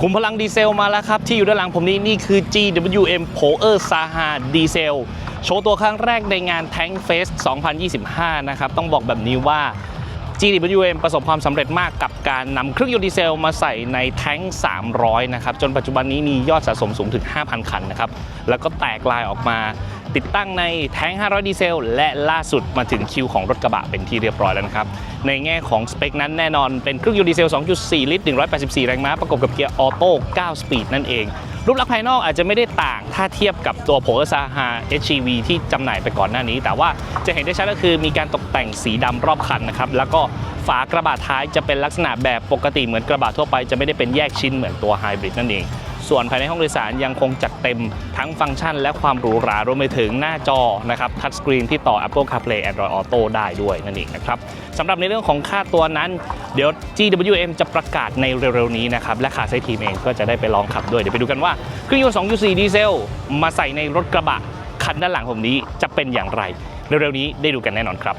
ขุมพลังดีเซลมาแล้วครับ ที่อยู่ด้านหลังผมนี้นี่คือ GWM p o e r Saha ดีเซลโชว์ตัวครั้งแรกในงาน Tank Fest 2025 นะครับ ต้องบอกแบบนี้ว่า GWM ประสบความสำเร็จมากกับการนำเครื่องยนต์ดีเซลมาใส่ในแท้ง 300 นะครับ จนปัจจุบันนี้มียอดสะสมสูงถึง 5,000 คันนะครับ แล้วก็แตกลายออกมา ติดตั้งในแท้ง 500 ดีเซล และล่าสุดมาถึงคิวของรถกระบะเป็นที่เรียบร้อยแล้วนะครับ ในแง่ของสเปคนั้นแน่นอนเป็นเครื่องยนต์ดีเซล 2.4 ลิตร 184 แรงม้า ประกอบกับเกียร์ออโต้ 9 สปีดนั่นเอง รูปลักษณ์ภายนอกอาจจะไม่ได้ต่างถ้าเทียบกับตัวโผล่ซาฮา HEV ที่จำหน่ายไปก่อนหน้านี้ แต่ว่าจะเห็นได้ชัดก็คือมีการตกแต่งสีดำรอบคันนะครับแล้วก็ฝากระบะท้ายจะเป็นลักษณะแบบปกติเหมือนกระบะทั่วไปจะไม่ได้เป็นแยกชิ้นเหมือนตัวไฮบริดนั่นเอง ส่วนภายในห้องโดยสารยังคงจัดเต็มทั้งฟังก์ชันและความหรูหรารวมไปถึงหน้าจอนะครับทัชสกรีนที่ต่อ Apple CarPlay Android Auto ได้ด้วยนั่นเองนะครับสำหรับในเรื่องของค่าตัวนั้น เดี๋ยว GWM จะประกาศในเร็วๆนี้นะครับและขาไซทีมเองก็จะได้ไปลองขับด้วย เดี๋ยวไปดูกันว่าเครื่องยนต์2.4ดีเซลมาใส่ในรถกระบะคันด้านหลังผมนี้จะเป็นอย่างไร เร็วๆนี้ได้ดูกันแน่นอนครับ